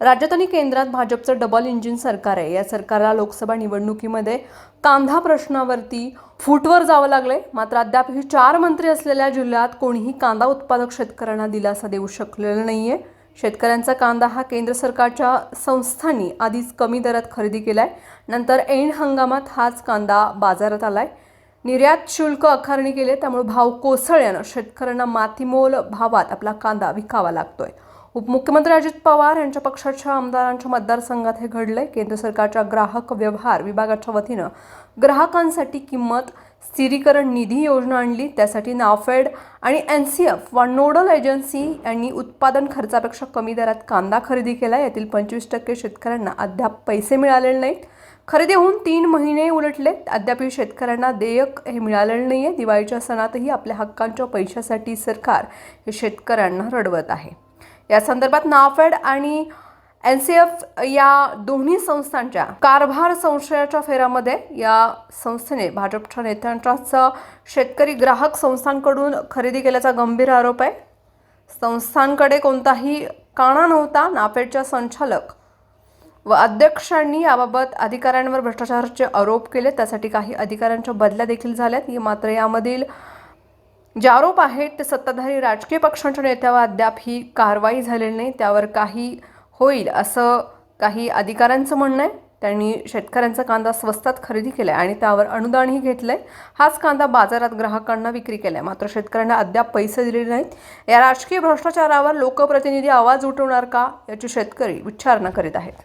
राज्यात आणि केंद्रात भाजपचं डबल इंजिन सरकार आहे. या सरकारला लोकसभा निवडणुकीमध्ये कांदा प्रश्नावरती फूटवर जावं लागले मात्र अद्यापही चार मंत्री असलेल्या जिल्ह्यात कोणीही कांदा उत्पादक शेतकऱ्यांना दिलासा देऊ शकलेला आहे शेतकऱ्यांचा कांदा हा केंद्र सरकारच्या संस्थांनी आधीच कमी दरात खरेदी केलाय. नंतर ऐन हंगामात हाच कांदा बाजारात आलाय. निर्यात शुल्क आकारणी केले त्यामुळे भाव कोसळल्यानं शेतकऱ्यांना मातीमोल भावात आपला कांदा विकावा लागतोय. उपमुख्यमंत्री अजित पवार यांच्या पक्षाच्या आमदारांच्या मतदारसंघात हे घडलंय. केंद्र सरकारच्या ग्राहक व्यवहार विभागाच्या वतीनं ग्राहकांसाठी किंमत स्थिरीकरण निधी योजना आणली. त्यासाठी नाफेड आणि एन सी एफ वा नोडल एजन्सी यांनी उत्पादन खर्चापेक्षा कमी दरात कांदा खरेदी केला. यातील पंचवीस टक्के शेतकऱ्यांना अद्याप पैसे मिळालेले नाहीत. खरेदी होऊन तीन महिने उलटले. अद्यापही शेतकऱ्यांना देयक हे मिळालेलं नाही आहे दिवाळीच्या सणातही आपल्या हक्कांच्या पैशासाठी सरकार हे शेतकऱ्यांना रडवत आहे. या संदर्भात नाफेड आणि एन सी एफ या दोन्ही संस्थांच्या कारभार संशयाच्या फेऱ्यामध्ये या संस्थेने भाजपच्या नेत्यांच्याच शेतकरी ग्राहक संस्थांकडून खरेदी केल्याचा गंभीर आरोप आहे. संस्थांकडे कोणताही काणा नव्हता नाफेडच्या संचालक व अध्यक्षांनी याबाबत अधिकाऱ्यांवर भ्रष्टाचाराचे आरोप केले. त्यासाठी काही अधिकाऱ्यांच्या बदल्या देखील झाल्यात. मात्र यामधील जे आरोप आहेत ते सत्ताधारी राजकीय पक्षांच्या नेत्यावर अद्याप ही कारवाई झालेली नाही त्यावर काही होईल असं काही अधिकाऱ्यांचं म्हणणं आहे. त्यांनी शेतकऱ्यांचा कांदा स्वस्तात खरेदी केला आहे आणि त्यावर अनुदानही घेतलं आहे हाच कांदा बाजारात ग्राहकांना विक्री केलाय. मात्र शेतकऱ्यांना अद्याप पैसे दिलेले नाहीत. या राजकीय भ्रष्टाचारावर लोकप्रतिनिधी आवाज उठवणार का याची शेतकरी विचारणा करीत आहेत.